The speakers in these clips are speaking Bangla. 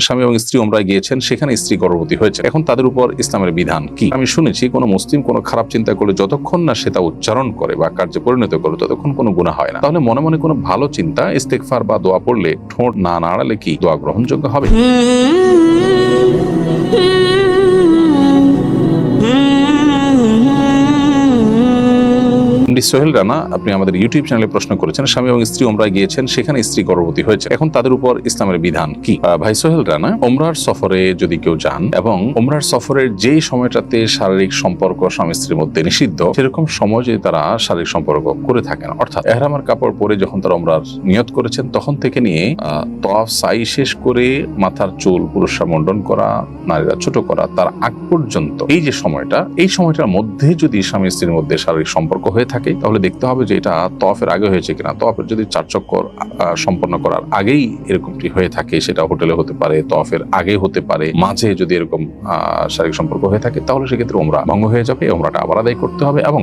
স্বামী এবং স্ত্রী ওমরায় গিয়েছেন, সেখানে স্ত্রী গর্ভবতী হয়েছে। এখন তাদের উপর ইসলামের বিধান কি? আমি শুনেছি, কোনো মুসলিম কোনো খারাপ চিন্তা করলে যতক্ষণ না সে তা উচ্চারণ করে বা কার্যে পরিণত করে ততক্ষণ কোনো গুণা হয় না। তাহলে মনে মনে কোনো ভালো চিন্তা ইস্তেকফার বা দোয়া পড়লে ঠোঁট না নাড়ালে কি দোয়া গ্রহণযোগ্য হবে? এমডি সোহেল রানা, আপনি আমাদের ইউটিউব চ্যানেলে প্রশ্ন করেছেন, স্বামী এবং স্ত্রী ওমরায় গিয়েছেন, সেখানে স্ত্রী গর্ভবতী হয়েছে। এখন তাদের উপর ইসলামের বিধান কি? ভাই সোহেল রানা ওমরার সফরে যদি কেউ যান এবং ওমরার সফরের যেই সময়টাতে শারীরিক সম্পর্ক স্বামী স্ত্রীর মধ্যে নিষিদ্ধ, সেরকম সময় যদি তারা শারীরিক সম্পর্ক করে থাকেন, অর্থাৎ এহরামার কাপড় পরে যখন তারা ওমরার নিয়ত করেছেন, তখন থেকে নিয়ে তওয়াফ সাই শেষ করে মাথার চুল পুরুষরা মন্ডন করা, নারীরা ছোট করা, তার আগ পর্যন্ত এই যে সময়টা, এই সময়টার মধ্যে যদি স্বামী স্ত্রীর মধ্যে শারীরিক সম্পর্ক হয়ে থাকে তাহলে দেখতে হবে যে এটা তফের আগে হয়েছে কিনা। তফের যদি চার চক্কর সম্পন্ন করার আগেই এরকমটি হয়ে থাকে, সেটা হোটেলে হতে পারে তফের আগে হতে পারে, মাঝে যদি এরকম শারীরিক সম্পর্ক হয়ে থাকে, তাহলে সেক্ষেত্রে ওমরা ভঙ্গ হয়ে যাবে ওমরাটা আবার আদায় করতে হবে এবং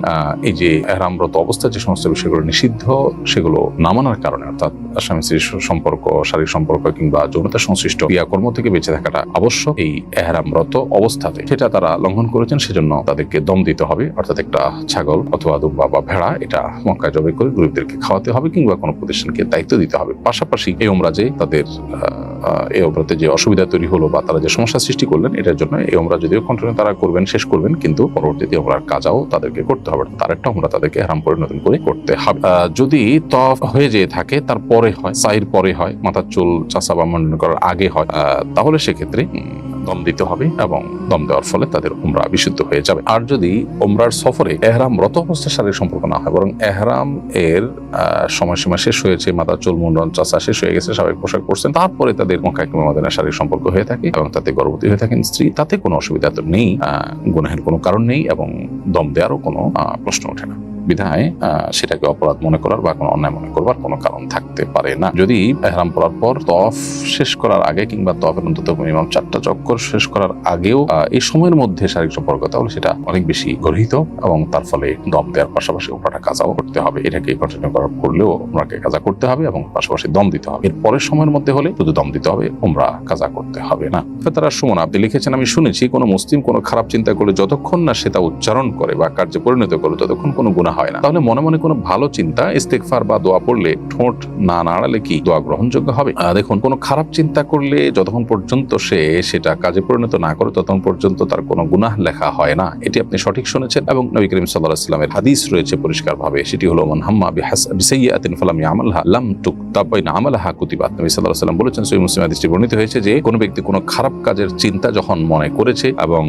এই যে এহরামরত অবস্থা, যে সমস্ত বিষয়গুলো নিষিদ্ধ, সেগুলো না মানার কারণে, অর্থাৎ স্বামী স্ত্রীর সম্পর্ক, শারীরিক সম্পর্ক কিংবা যৌনতা সংশ্লিষ্ট ক্রিয়াকর্ম থেকে বেঁচে থাকাটা আবশ্যক এই এহরামরত অবস্থাতে। সেটা তারা লঙ্ঘন করেছেন, সেজন্য তাদেরকে দম দিতে হবে, অর্থাৎ একটা ছাগল অথবা দুব্বা বা ভেড়া, এটা মক্কায় জবাই করে গরিবদেরকে খাওয়াতে হবে কিংবা কোনো প্রতিষ্ঠানকে দায়িত্ব দিতে হবে। পাশাপাশি এই ওমরাজে তাদের এই ওমরাতে যে অসুবিধা তৈরি হলো বা তারা যে সমস্যা সৃষ্টি করলেন, এটার জন্য এই ওমরা যদিও কন্টিনিউ তারা করবেন, শেষ করবেন, কিন্তু পরবর্তীতে ওমরার কাজাও তাদেরকে করতে হবে। তার একটা ওমরা তাদেরকে হারাম পরিণত করে করতে হবে। যদি তফ হয়ে যেয়ে থাকে, তারপরে হয় সাইর পরে হয়, মাথার চুল চাষা বা মন্ডন করার আগে হয় তাহলে সেক্ষেত্রে দম দিতে হবে এবং দম দেওয়ার ফলে তাদের উমরা বিশুদ্ধ হয়ে যাবে। আর যদি উমরার সফরে এহরাম রত অবস্থায় শারীরিক সম্পর্ক না হয়, বরং এহরাম এর সময়সীমা শেষ হয়েছে মাথার চুল মুন্ডন চাষা শেষ হয়ে গেছে স্বাভাবিক পোশাক পরছেন, তারপরে তাদের মক্কা কিংবা মদিনায় শারীরিক সম্পর্ক হয়ে থাকে এবং তাতে গর্ভবতী হয়ে থাকেন স্ত্রী। তাতে কোনো অসুবিধা তো নেই গুনাহের কোনো কারণ নেই এবং দম দেওয়ারও কোনো প্রশ্ন ওঠে না। বিধায় সেটাকে অপরাধ মনে করার বা কোনো অন্যায় মনে করবার কোনো কারণ থাকতে পারে না। যদি এহরাম পড়ার পর তফ শেষ করার আগে কিংবা তফের অন্তত মিনিমাম চারটা চক্কর শেষ করার আগেও এই সময়ের মধ্যে শারীরিক সম্পর্ক, তাহলে সেটা অনেক বেশি গর্হিত এবং তার ফলে দম দেওয়ার পাশাপাশি ওপরাটা কাজাও করতে হবে। এটাকে কন্টিনিউ করার করলেও ওমরাকে কাজা করতে হবে এবং পাশাপাশি দম দিতে হবে। এর পরের সময়ের মধ্যে হলে শুধু দম দিতে হবে, ওমরা কাজা করতে হবে না। তারা সুমন, আপনি লিখেছেন, আমি শুনেছি, কোনো মুসলিম কোনো খারাপ চিন্তা করলে যতক্ষণ না সেটা উচ্চারণ করে বা কার্যে পরিণত করে ততক্ষণ কোনো গুণা হয় না। তাহলে মনে মনে কোনো ভালো চিন্তা ইস্তেকফার বা দোয়া পড়লে ঠোঁট না নাড়ালে কি দোয়া গ্রহণযোগ্য হবে? দেখুন, কোনো খারাপ চিন্তা করলে যতক্ষণ পর্যন্ত সে সেটা কাজে পরিণত না করে, ততক্ষণ পর্যন্ত তার কোনো গুনাহ লেখা হয় না। এটি আপনি সঠিক শুনেছেন এবং নবী করিম সাল্লাহ ইসলামের হাদিস রয়েছে পরিষ্কারভাবে। সেটি হলো, মান হাম্মা বিহাস বিসাইয়াতিন ফালাম ইয়ামালহা লাম তুক তাবাইনা আমালাহা কুতিবাত। নবী আলাইহি সাল্লাম বলেছেন, সহিহ মুসলিম হাদিসটি বর্ণিত হয়েছে যে, কোনো ব্যক্তি কোনো খারাপ কাজের চিন্তা যখন মনে করেছে এবং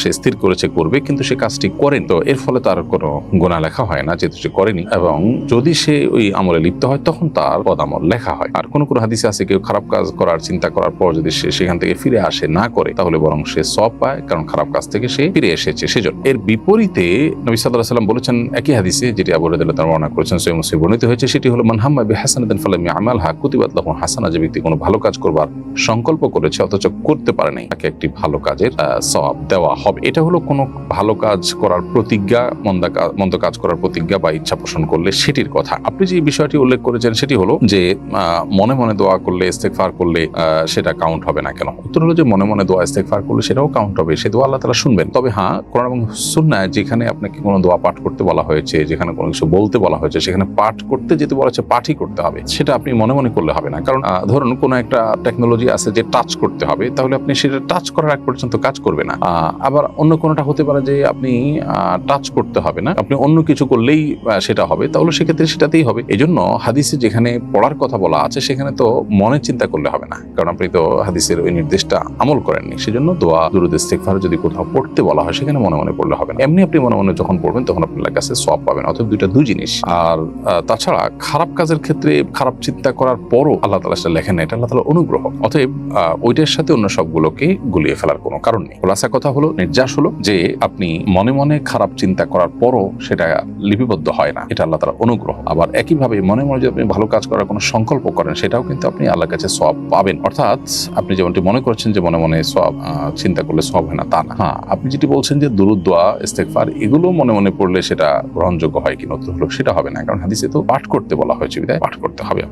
সে স্থির করেছে, করবে, কিন্তু সে কাজটি করেন, তো এর ফলে তার কোনো গুনাহ লেখা হয় না, যেহেতু সে করেনি, এবং যদি সে ওই আমলে লিপ্ত হয়, তখন তার পদামল লেখা হয়। আর কোন কোন হাদিসে আছে, কেউ খারাপ কাজ করার, চিন্তা করার পর যদি সে সেখান থেকে ফিরে আসে, না করে, তাহলে বরং সে সব পায়, কারণ খারাপ কাজ থেকে সে ফিরে এসেছে সেজন্য। এর বিপরীতে নবী সাল্লাহ সাল্লাম বলেছেন, একই হাদিসে যেটি আবু রাদিয়াল্লাহু তাআলা বর্ণনা করেছেন, সহিহ মুসলিম বর্ণিত হয়েছে, সেটি হলো, মান হাম্মা বিহাসানাতিন ফালাম ইয়ামালহা, কুতিবাত লাহু হাসানা যে ব্যক্তি কোনো ভালো কাজ করবার সংকল্প করেছে, অথচ করতে পারে নাই, তাকে একটি ভালো কাজের সব দেওয়া হবে। এটা হলো কোনো ভালো কাজ করার প্রতিজ্ঞা, মন্দ কাজ মন্দ কাজ করার প্রতিজ্ঞা বা ইচ্ছা পোষণ করলে সেটির কথা। আপনি যে বিষয়টি উল্লেখ করেছেন সেটি হলো যে মনে মনে দোয়া করলে, ইস্তেগফার করলে সেটা কাউন্ট হবে না কেন? উত্তর হলো যে, মনে মনে দোয়া, ইস্তেগফার করলে সেটাও কাউন্ট হবে। সে দোয়া আল্লাহ তাআলা শুনবেন। তবে হ্যাঁ কোরআন এবং সুন্নায় যেখানে আপনাকে কোনো দোয়া পাঠ করতে বলা হয়েছে, যেখানে কোনো কিছু বলতে বলা হয়েছে, সেখানে পাঠ করতে যেতে বলা হচ্ছে পাঠই করতে হবে। সেটা আপনি মনে মনে করলে হবে না। কারণ ধরুন কোনো একটা টেকনোলজি আছে যে টাচ করতে হবে, তাহলে আপনি সেটা টাচ করার আগ পর্যন্ত কাজ করবে না। আবার অন্য কোনোটা হতে পারে যে, আপনি টাচ করতে হবে না। আপনি অন্য কিছু করলেই সেটা হবে। তাহলে সেক্ষেত্রে সেটাতেই হবে। এই জন্য হাদিসে যেখানে পড়ার কথা বলা আছে, সেখানে তো মনে চিন্তা করলে হবে না। কারণ আপনি তো হাদিসের ওই নির্দেশটা আমল করেননি। সেজন্য দোয়া, দুরুদ, ইস্তেগফার যদি কোথাও পড়তে বলা হয়, সেখানে মনে মনে পড়লে হবে না। এমনি আপনি মনে মনে যখন পড়বেন, তখন আপনার কাছে সব পাবেন। অথবা দুইটা দুই জিনিস। আর তাছাড়া খারাপ কাজের ক্ষেত্রে খারাপ চিন্তা করার পরও আল্লাহ তালা সেটা লেখেন না। এটা আল্লাহ তালা অনুগ্রহ। অতএব ওইটার সাথে অন্য সবগুলোকে গুলিয়ে ফেলার কোনো কারণ নেই। খোলাসা কথা হলো, নির্যাস হলো যে আপনি মনে মনে খারাপ চিন্তা করার পরও সেটা লিপিবদ্ধ হয় না। এটা আল্লাহ তালা অনুগ্রহ। আবার একইভাবে মনে মনে যদি আপনি ভালো কাজ করার কোনো সংকল্প করেন, সেটাও কিন্তু আপনি আল্লাহর কাছে সব পাবেন। অর্থাৎ আপনি যেমনটি মনে করছেন যে মনে মনে সব চিন্তা করলে সব হয় না, তা না। হ্যাঁ আপনি যেটি বলছেন যে দুরুদোয়া ইস্তেকফার এগুলো মনে মনে পড়লে সেটা গ্রহণযোগ্য হয় কি নতুন হলো সেটা হবে না। কারণ হাদিসে তো পাঠ করতে বলা হয়েছে, বিদায় পাঠ করতে হবে।